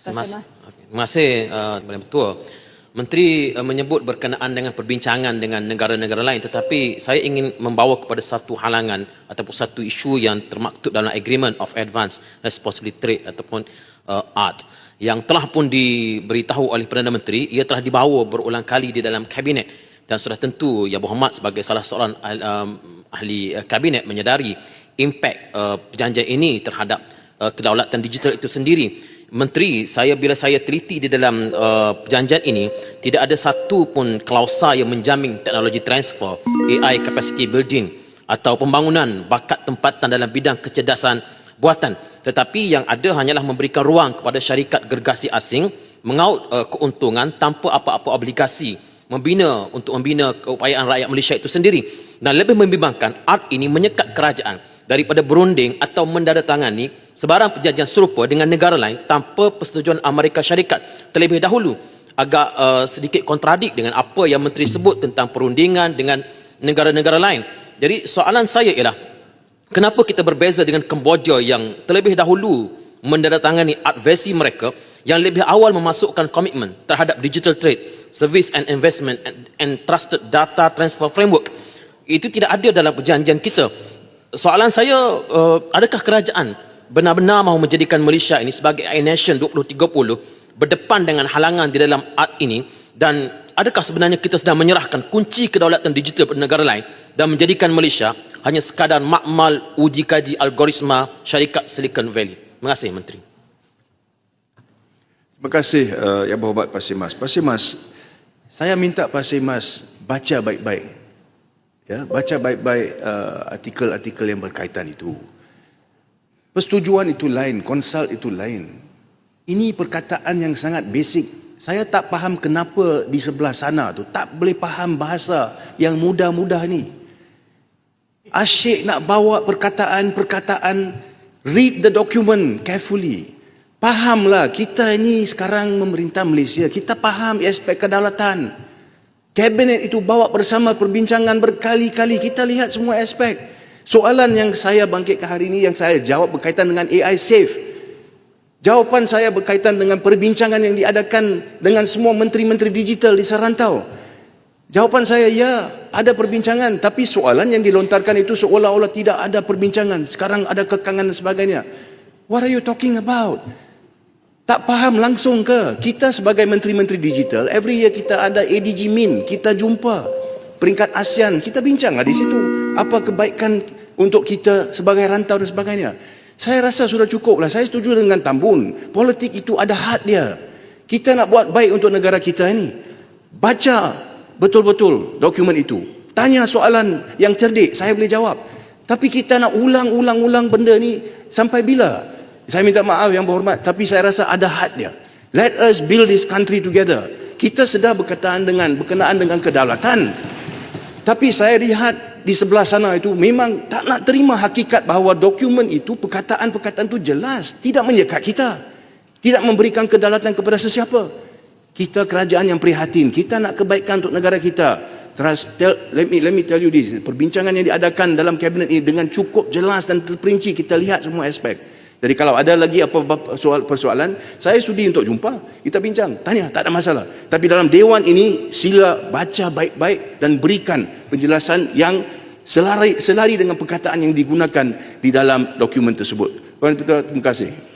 Terima Mas. kasih. Terima kasih uh, Kepada Ketua. Menteri uh, menyebut berkenaan dengan perbincangan dengan negara-negara lain tetapi saya ingin membawa kepada satu halangan ataupun satu isu yang termaktub dalam Agreement of Advance Responsibility Trade ataupun uh, ART yang telah pun diberitahu oleh Perdana Menteri ia telah dibawa berulang kali di dalam kabinet dan sudah tentu Yang Berhormat sebagai salah seorang ahli, um, ahli uh, kabinet menyedari impak uh, perjanjian ini terhadap uh, kedaulatan digital itu sendiri. Menteri, saya bila saya teliti di dalam uh, perjanjian ini, tidak ada satu pun klausa yang menjamin teknologi transfer, AI capacity building atau pembangunan bakat tempatan dalam bidang kecerdasan buatan. Tetapi yang ada hanyalah memberikan ruang kepada syarikat gergasi asing mengaut uh, keuntungan tanpa apa-apa obligasi membina untuk membina keupayaan rakyat Malaysia itu sendiri. Dan lebih membimbangkan, art ini menyekat kerajaan daripada berunding atau mendaratangani sebarang perjanjian serupa dengan negara lain tanpa persetujuan Amerika Syarikat terlebih dahulu agak uh, sedikit kontradik dengan apa yang menteri sebut tentang perundingan dengan negara-negara lain. Jadi soalan saya ialah kenapa kita berbeza dengan Kemboja yang terlebih dahulu mendaratangani advesi mereka yang lebih awal memasukkan komitmen terhadap digital trade, service and investment and, and trusted data transfer framework. Itu tidak ada dalam perjanjian kita. Soalan saya, uh, adakah kerajaan benar-benar mahu menjadikan Malaysia ini sebagai AI Nation 2030 berdepan dengan halangan di dalam art ini dan adakah sebenarnya kita sedang menyerahkan kunci kedaulatan digital kepada negara lain dan menjadikan Malaysia hanya sekadar makmal uji kaji algoritma syarikat Silicon Valley. Terima kasih Menteri. Terima kasih uh, Yang Berhormat Pak Simas. Pak Simas, saya minta Pak Simas baca baik-baik. Ya, baca baik-baik uh, artikel-artikel yang berkaitan itu. Persetujuan itu lain, konsult itu lain. Ini perkataan yang sangat basic. Saya tak faham kenapa di sebelah sana tu tak boleh faham bahasa yang mudah-mudah ni. Asyik nak bawa perkataan-perkataan read the document carefully. Fahamlah kita ini sekarang memerintah Malaysia. Kita faham aspek kedaulatan. Kabinet itu bawa bersama perbincangan berkali-kali. Kita lihat semua aspek. Soalan yang saya bangkitkan hari ini yang saya jawab berkaitan dengan AI safe. Jawapan saya berkaitan dengan perbincangan yang diadakan dengan semua menteri-menteri digital di serantau. Jawapan saya ya, ada perbincangan tapi soalan yang dilontarkan itu seolah-olah tidak ada perbincangan. Sekarang ada kekangan dan sebagainya. What are you talking about? Tak faham langsung ke? Kita sebagai menteri-menteri digital, every year kita ada ADG Min, kita jumpa peringkat ASEAN, kita bincanglah di situ. Apa kebaikan untuk kita sebagai rantau dan sebagainya. Saya rasa sudah cukup lah. Saya setuju dengan Tambun. Politik itu ada had dia. Kita nak buat baik untuk negara kita ini. Baca betul-betul dokumen itu. Tanya soalan yang cerdik, saya boleh jawab. Tapi kita nak ulang-ulang-ulang benda ni sampai bila? Saya minta maaf yang berhormat, tapi saya rasa ada had dia. Let us build this country together. Kita sedar berkaitan dengan berkenaan dengan kedaulatan. Tapi saya lihat di sebelah sana itu memang tak nak terima hakikat bahawa dokumen itu perkataan-perkataan itu jelas tidak menyekat kita. Tidak memberikan kedaulatan kepada sesiapa. Kita kerajaan yang prihatin, kita nak kebaikan untuk negara kita. Trust, tell, let me let me tell you this. Perbincangan yang diadakan dalam kabinet ini dengan cukup jelas dan terperinci kita lihat semua aspek. Jadi kalau ada lagi apa-apa soal persoalan, saya sudi untuk jumpa. Kita bincang, tanya, tak ada masalah. Tapi dalam dewan ini sila baca baik-baik dan berikan penjelasan yang selari selari dengan perkataan yang digunakan di dalam dokumen tersebut. Tuan Ketua, terima kasih.